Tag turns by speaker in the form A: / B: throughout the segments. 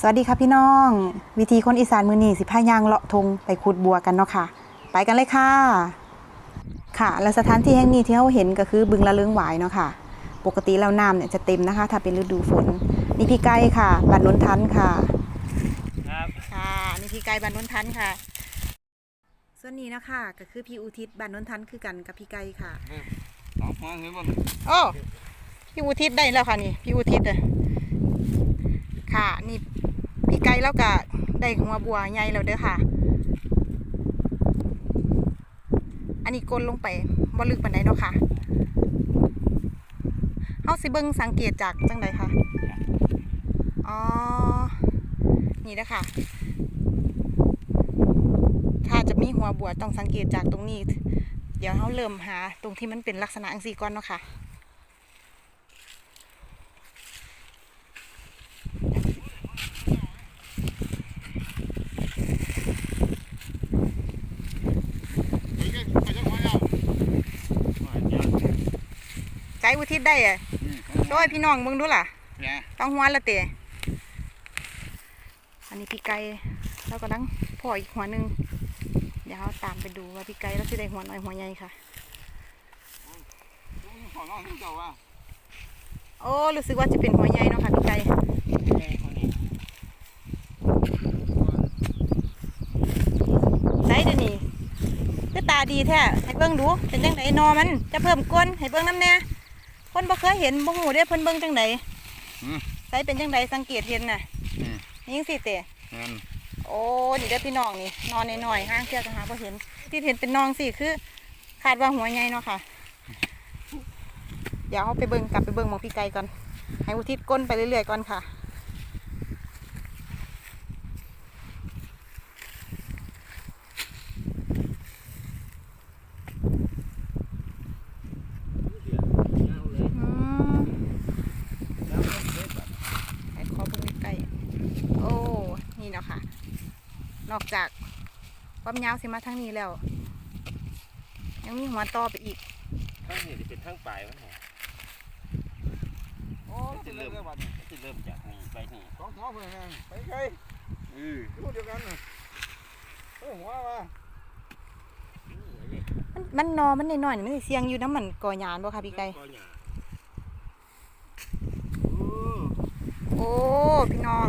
A: สวัสดีค่ะพี่น้อง วิธีคนอีสานมือนีสิพายางเลาะทงไปขุดบัวกันเนาะค่ะ ไปกันเลยค่ะ ค่ะ และสถานที่แห่งนี้ที่เราเห็นก็คือบึงละเลืองหวายเนาะค่ะ ปกติแล้วน้ำเนี่ยจะเต็มนะคะ ถ้าเป็นฤดูฝน นี่พี่ไก่ค่ะบันนนทันค่ะ
B: ครับ
A: ค่ะนี่พี่ไก่บันนนทันค่ะ ส่วนนี้นะคะก็คือพี่อุทิศบันนนทันคือกันกับพี่ไก่ค่ะ
B: ออกมาเห็นบ่
A: โอ้พี่อุทิศได้แล้วค่ะนี่ พี่อุทิศเลยค่ะนี่ พี่ไก่แล้วก็ได้หัวบัวใหญ่แล้วเด้อค่ะ อันนี้กลนลงไปบ่ลึกปานใดเนาะค่ะเฮาสิเบิ่งสังเกตจากจังใดคะอ๋อ นี่เด้อค่ะ ถ้าจะมีหัวบัวต้องสังเกตจากตรงนี้ เดี๋ยวเราเริ่มหาตรงที่มันเป็นลักษณะอังสีก่อนเนาะค่ะ
B: นี่ก็ไปจังหวะแล้ว
A: ไกด์อุทิศได้อะโดยพี่น้องมึงดูล่ะ
B: เนี่ย
A: ต้องหัวละเตะอันนี้พี่ไก่แล้วก็ดังพ่ออีกหัวหนึ่งเดี๋ยวเราตามไปดูว่าพี่ไก่แล้วสิได้หัวน้อยหัวใหญ่ค่ะ
B: ขอน้องนี่เจ้าว่า
A: โอ้รู้สึกว่าจะเป็นหัวใหญ่เนาะค่ะพี่ไก่ใส่เดี๋ยวนี้คือตาดีแท้ให้เบิ่งดูเป็นจังไดนอมันจะเพิ่มก้นให้เบิ่งน้ำแน่ คนบ่เคยเห็นบ่ฮู้เด้เพิ่นเบิ่งจังได
B: อืม
A: ใส่เป็นจังไดสังเกตเห็นน่ะ
B: อืม
A: นี่สิเตะ
B: นั่น
A: โอ้นี่เด้อพี่น้องนี่นอนน้อยๆห้างเชือกหาบ่เห็น ที่เห็นเป็นน้องสิคือคาดว่าหัวใหญ่เนาะค่ะเดี๋ยวเอาไปเบิ่งกลับไปเบิ่งหมองพี่ไก่ก่อนให้อุทิศก้นไปเรื่อยๆก่อนค่ะ อืมให้ขอเบิ่งใกล้ๆโอ้ นี่เนาะค่ะ นอกจาก ความยาวสิมาทางนี้แล้ว ยังมีหัวต่อไปอีก
C: ทั้งนี้จะเป็นทั้งปลายมันเหรอ
B: โอ้สิเริ่มได้บัดนี้
C: จะเริ่มจากนี่ไปนี่
B: สองหัวเพิ่นนะไปไกล
C: อือ
B: อยู่เดียวกันน่ะเอ้ยหัวว่า
A: มันมันนอมันน้อยๆนี่มันสิเสียงอยู่น้ำมันก่อหยานบ่ค่ะพี่ไก่
C: ก็หยา
A: โอ้พี่น้อง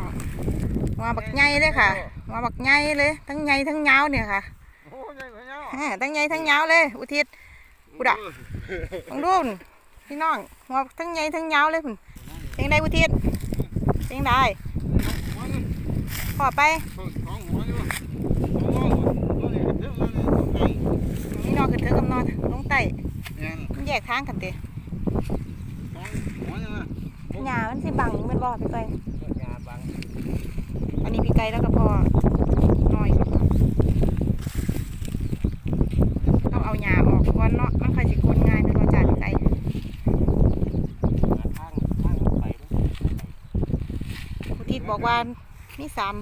A: หัวบักใหญ่เลยค่ะหัวบักใหญ่เลย ทั้งใหญ่ทั้งยาวเนี่ยค่ะ
B: โอ้ยใหญ่กว่าเนาะ
A: แหมทั้งใหญ่ทั้งยาวเลย อุทิศกูด่ะลองดูพุ่นพี่น้องหัวทั้งใหญ่ทั้งยาวเลยพุ่นเพลงใดอุทิศเพลงใด
B: หัวนี่
A: ขอไป
B: สองหัวอยู่สองหัวตัวนี้เท่านั้นนี่
A: นี่นอนขึ้นเธอกับนอนลงไต่
B: แม่น
A: มันแยกทางกันเตะ
B: สองหัวนี่นะ
A: หญ้ามันสิบังแมันบ่พี่ไก่
C: หยาบาง
A: อันนี้พี่ ไก่แล้วก็พอหน้อยต้องเอาหญ้าออกก่อนเนาะมันค่อยสิโกนง่ายเป็นว่าจาพี่ไก่อุทิศบอกว่ามีสาม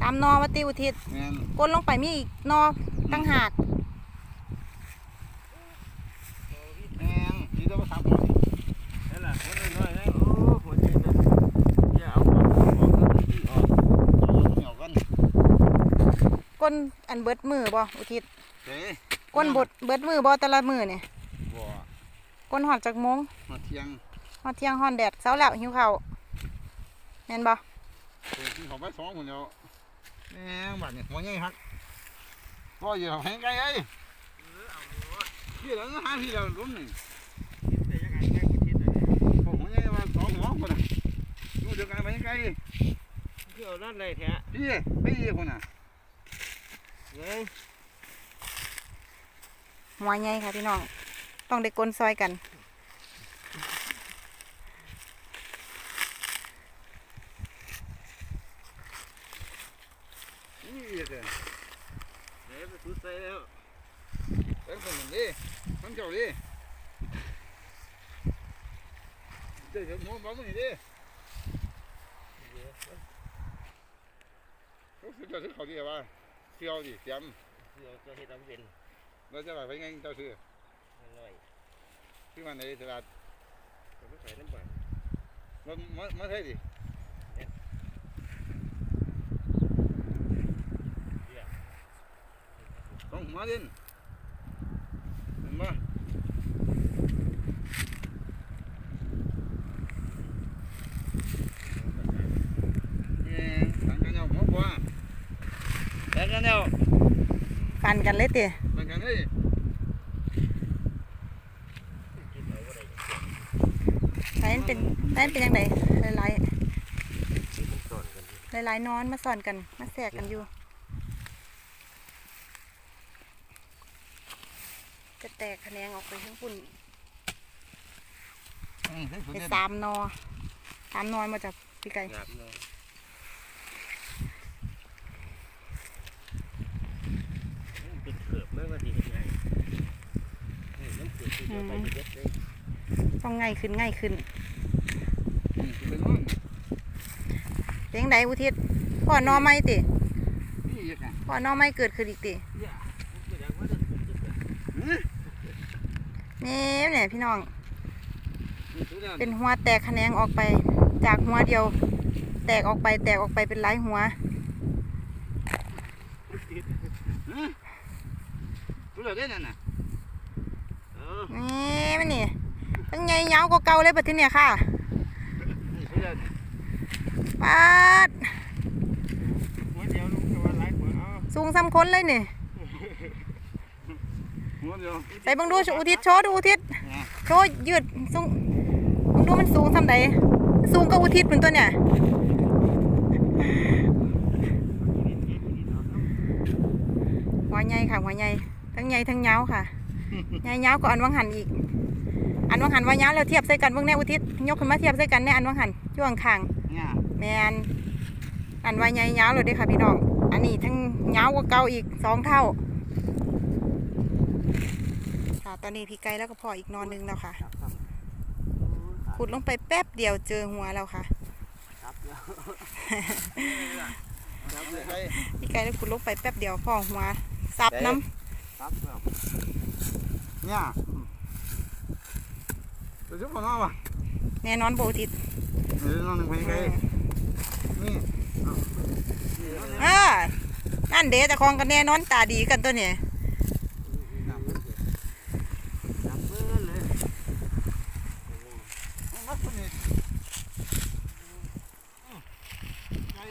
A: สามนอวัติอุทิศกลนลงไปมีอีกนอตั้งหาก
B: แม่นนี่ต้องมาทำก่อน
C: นั่นแหละหัวน้อยๆนะโอ้หัวใหญ่นะอย่าเอาออกออกที่ออก
B: เหนียวกัน
A: กลอันเบิดมือบ่อุทิศ
B: เด้
A: กลบดเบิดมือบ่แต่ละมือเนี่ย
B: บ่
A: กลหอดจากโมง
B: มาเที่ยง
A: หอดเที่ยงหอดแดดเช้าแล้วหิวข้าวแม่นบ่
B: เออกินของไปสองคนเดียวแม่งบัดนี่หัวใหญ่ฮักพ่ออยู่ให้ไกลเอ้ยพี่แล้วหาพี่แล้วล้มนี่
C: แต่ยังไงแม่กูคิดเลย
B: พวกหัวใหญ่มาสองหัวคนน่ะอยู่เดียวกันไปไกล
C: เที่ยวนั่นเลยแท้
B: พี่พี่คนน่ะ
C: เฮ้ย
A: หัวใหญ่ค่ะพี่น้อง ต้องได้กลนซอยกัน
B: นี่เด้อ
C: เดี๋ยวไปสุดใส่แล้ว
B: เป็นคนนึงดิคนเจ้าดิเดี๋ยวเดี๋ยวหนูบอกมึงนี่ดิเขาซื้อเจ้าซื้อเขาดีว่า เที่ยวดิเตรียม
C: เดี๋ยวจะเฮ็ดน้ำเย็น
B: เราจะไปไปงั้นเจ้าซื้อห
C: น่อย
B: ที่มันในตลาด
C: ผมไม่ขา
B: ยน้ำหวานเราไม่ไม่ใช่ดิ con má lên má
A: ฟันกันเลยเตะ
B: ฟังกันเฮ้ย
A: ไลน์เป็นไลน์เป็นยังไงหลาย
C: สอนกัน
A: ๆหลายๆนอนมาสอนกัน มาแสกกันอยู่ จะแตกแขนงออกไปทั้งปุ่น
B: อืมเฮ้ยสุด
A: เป็น
B: เด่น
A: สามนอสามนอนมาจากพี่ไก่
C: หยาบเนาะเป็นเขือบเมื่อวันที่เห็นไงน้ำเกลือที่จะไปเย็ดเลย
A: ต้องง่ายขึ้นง่ายขึ้น
B: เลี้
A: ยงใดอุทิศพ่อนอไม่ติ
B: นี่อีกอะ
A: พ่อนอไม่เกิดขึ้นอีกติ
C: อย่าผมก็อยากว่าจะผมจะเนี่
A: เนี่ยพี่น้อง
B: เป็
A: นหัวแตกแขนงออกไป จากหัวเดียว แตกออกไปแตกออกไปเป็นหลายหัว
B: หือสุดเด่นนั่นน่ะ
A: นี่มันนี่ตั้งใหญ่ยาวกว่าเก่าเลยปัจจุบันเนี่ยค่ะ
B: นี่สุดเด่น
A: ปาด
C: หัวเดียวลุงจะว่าไล่หัวเอา
A: สูงซ้ำคนเลยนี่
B: หัวเดียว
A: ใส่เบังดูอุทิศโชว์ดูอุทิศ
B: เนี่ย
A: โชว์ยืดสูงเบังดูมันสูงซ้ำใดสูงก็อุทิศเป็นตัวเนี่ยหัวใหญ่ค่ะหัวใหญ่ทั้งใหญ่ทั้งยาวค่ะ ใหญ่ยาวก็อันวังหันอีก อันวังหันว่ายาวแล้วเทียบใส่กันเบิ่งแน่อุทิศยกขึ้นมาเทียบใส่กันแน่อันวังหันอยู่ข้างๆ
B: เนี่ย
A: แมนอันว่าใหญ่ยาวเลยเด้อค่ะพี่น้อง อันนี้ทั้งยาวกว่าเก่าอีกสองเท่าค่ะตอนนี้พี่ไก่แล้วก็พออีกนอนหนึงแล้วค่ะขุดลงไปแป๊บเดียวเจอหัวแล้วค่ะ
C: ครับแล้ว
B: จับเลยไป
A: พี่ไก่แล้วขุดลงไปแป๊บเดียวพอหัวซับน้
C: ครับแล้ว
B: เนี่ยตัวชุบมันวะำ
A: แน่นอนโบติด
B: เดี๋ยวน้องหนึ่งไปไกลนี่
A: อ่านั่นเด้แต่คองกันแน่นอนตาดีกันตัวเนี่ย
C: จับเบิ้ลเลย
B: มัดตัวนี้ไกล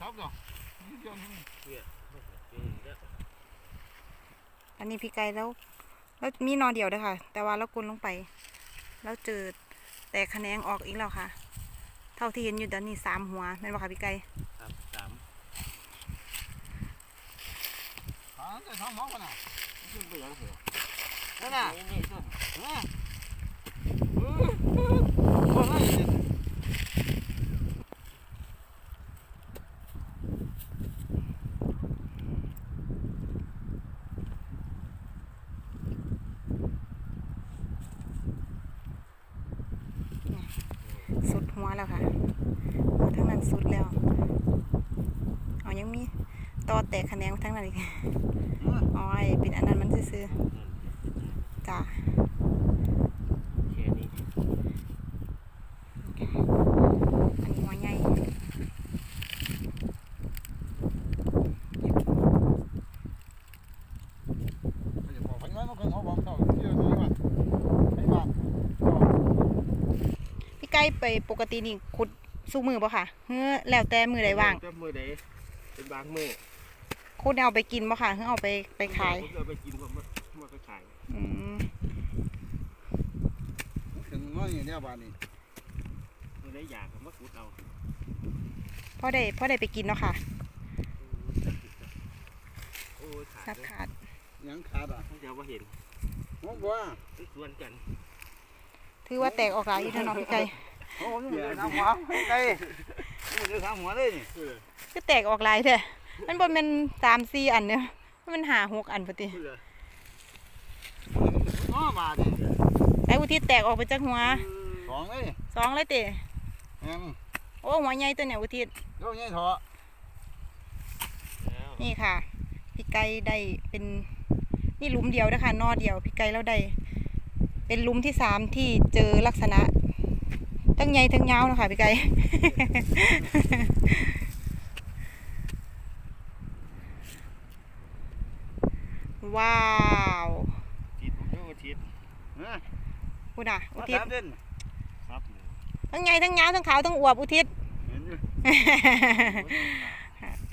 B: ทับดอกนี่เดียวนี่
A: อันนี้พี่ไก่แล้ว แล้วมีนอนเดียวเด้อค่ะ แต่ว่าเรากุนลงไป แล้วเจอแต่แขนงออกอีกแล้วค่ะ เท่าที่เห็นอยู่ตอนนี้สามหัวแม่นบ่ค่ะพี่ไก่
C: ครับสาม
B: ขาจะทำมองกันอะ
C: ขึ้นไปยังหัว
B: นั่นน่ะ
C: นี่นี่ตัว
B: เออเออโอ้ย
A: สุด หัวแล้วค่ะหัวทั้งนั้นสุดแล้วเอายังมีต่อแตกคะแนนทั้งนั้นอีกอ๋อยเป็นอันนั้นมันซื่อๆจ้า
C: แค่นี้
A: อันนี้หัวใหญ่
B: ไม่จะบอกไปงั้นมันก็เอาบอมเท่าเที่ยวนี้ว่ะไอ้บ้า
A: พี่ไก่ไปปกตินี่ขุดสู้มือป่ะค่ะเฮ้อแล้วแต่มือใดว่าง
C: จับมือใดเป็นบางมือ
A: ขุดเอาไปกินป่ะค่ะเฮ้อเอาไปไปขาย
C: ผมจะไปกินผมมาไปขาย
A: อืม
B: ถึงน้อยเนี่ยบ้านนี้
C: มือได้อยากผมมาขุดเอา
A: พ่อได้พ่อได้ไปกินเนาะค่ะ
C: โอ้ยขา
A: ซั
C: ด
A: บขาด
B: ยังขาดอะ
C: ผมจะว่าเห็น
B: มองว่า
C: ส่วนกัน
A: ถือว่าแตกออกหลายอยู่เท่าเนาะพี่ไก่
B: โอ้ยมันจะทำหัวไกลมันจะทำหัวเลยนี่
A: ก็แตกออกหลายแท้มันบ่แม่นสามสี่อันเนี่ยมันหาหกอันพอดี
C: เพื่อ
B: น้อบาทนี่
A: ไอ้อุทิศแตกออกไปจากหัว
B: สองเลย
A: สองเลยเตะ
B: แม่ง
A: โอ้หัวใหญ่ตัวเนี่ยอุทิศ
B: โยกใหญ่เถอะ
C: แล้ว
A: นี่ค่ะ พี่ไก่ได้เป็นนี่หลุมเดียวนะคะนอเดียว พี่ไก่แล้วได้ เป็นหลุมที่สามที่เจอลักษณะ ทั้งใหญ่ทั้งยาวนะคะพี่ไก่มว้าว
C: ทิศผมเจ้าทิศ
B: เฮ้ย
A: พูดอะอุ
B: มา
A: ทิศ
B: ถามเด่น
C: ครับเลย
A: ทั้งไงทั้งยาวทั้งขาวทั้งอวบอุทิศ
B: เห็นอยู่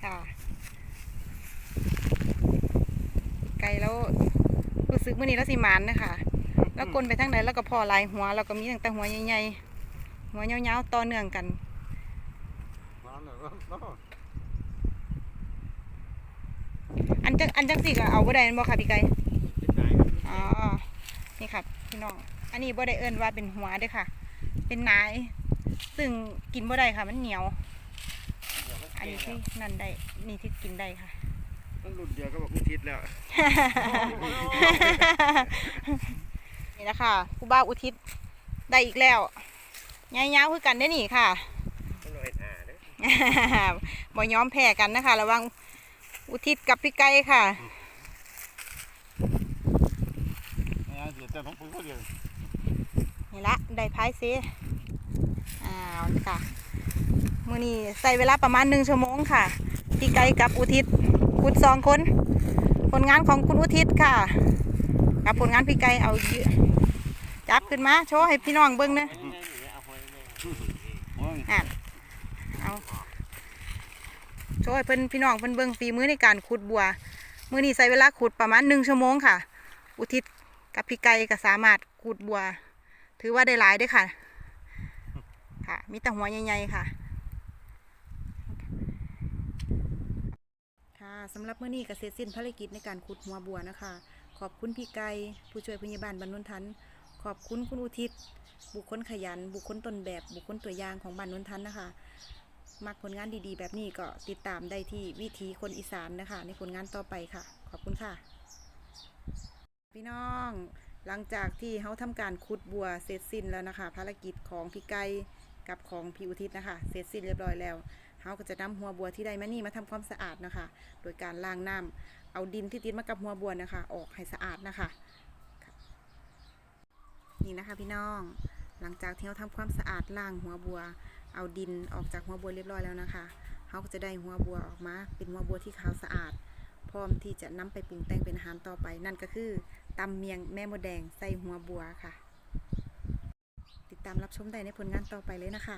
A: ค่ะไกลแล้วรู้สึกมื่อนี้แล้วสิหมานนะคะแล้วกลนไปทางไหนแล้วก็พอหลายหัวแล้วก็มีตั้งแต่หัวใหญ่ๆ หัวยาวๆต่อเนื่องกัน
B: มาแล้วเนาะ
A: อันจังอันจังสิก็เอาบ่ได้แม่นบ่ค่ะพี่ไก่
C: เป็นนาย
A: อ๋อนี่ค่ะพี่น้องอันนี้บ่ได้เอิ้นว่าเป็นหัวเด้อค่ะ เป็นนายซึ่งกินบ่ได้ค่ะ มันเหนียว อันนี้ที่นั่นได้นี่ที่กินได้ค่ะ
C: มันหลุดเดียวก็บอกอุทิศแล้ว
A: นี่แหละค่ะครูบาอุทิศได้อีกแล้ว ยายๆคือกันได้อนี่ค่ะ
C: มันลอยหาเด้อ
A: บ่ยอมแพ้กันนะคะ ระหวังอุทิศกับพี่ไก่ค่ะ
B: แม่เดี๋ยวแต่ของผมก็เดียว
A: นี่ละได้พายซีอ้าวค่ะมือนี้ใส่เวลาประมาณหนึ่งชั่วโมงค่ะ พี่ไก่กับอุทิศคุณสองคน ผลงานของคุณอุทิศค่ะ กับผลงานพี่ไก่เอาเยอะจับขึ้นมาโชว์ให้พี่น้องเบิ้งเนอะ
C: เอาไว้เลย
B: โอ้ย
A: อะเอาโช่ว์ให้เพิ่นพี่น้องเพิ่นเบิ้งฝีมือในการขุดบัว มือนี้ใส่เวลาขุดประมาณหนึ่งชั่วโมงค่ะ อุทิศกับพี่ไก่ก็สามารถขุดบัว ถือว่าได้หลายด้วยค่ะ ค่ะ มีแต่หัวใหญ่ๆค่ะ ค่ะสำหรับมือนี้ก็เสร็จสิ้นภารกิจในการขุดหัวบัวนะคะ ขอบคุณพี่ไก่ผู้ช่วยพยาบาลบรรนุนทันขอบคุณคุณอุทิศ บุคคลขยัน บุคคลต้นแบบ บุคคลตัวอย่างของบ้านนนทันนะคะ มักผลงานดีๆ แบบนี้ก็ติดตามได้ที่วิธีคนอีสานนะคะ ในผลงานต่อไปค่ะ ขอบคุณค่ะ พี่น้องหลังจากที่เขาทำการขุดบัวเสร็จสิ้นแล้วนะคะ ภารกิจของพี่ไก่กับของพี่อุทิศนะคะ เสร็จสิ้นเรียบร้อยแล้วเขาก็จะนำหัวบัวที่ได้มานี่มาทำความสะอาดนะคะ โดยการล้างน้ำเอาดินที่ติดมากับหัวบัวนะคะ ออกให้สะอาดนะคะ นี่นะคะพี่น้อง หลังจากที่เราทำความสะอาดล้างหัวบัว เอาดินออกจากหัวบัวเรียบร้อยแล้วนะคะเขาก็จะได้หัวบัวออกมา เป็นหัวบัวที่ขาวสะอาด พร้อมที่จะนำไปปรุงแต่งเป็นอาหารต่อไป นั่นก็คือตำเมียงแม่มดแดงใส่หัวบัวค่ะ ติดตามรับชมได้ในผลงานต่อไปเลยนะคะ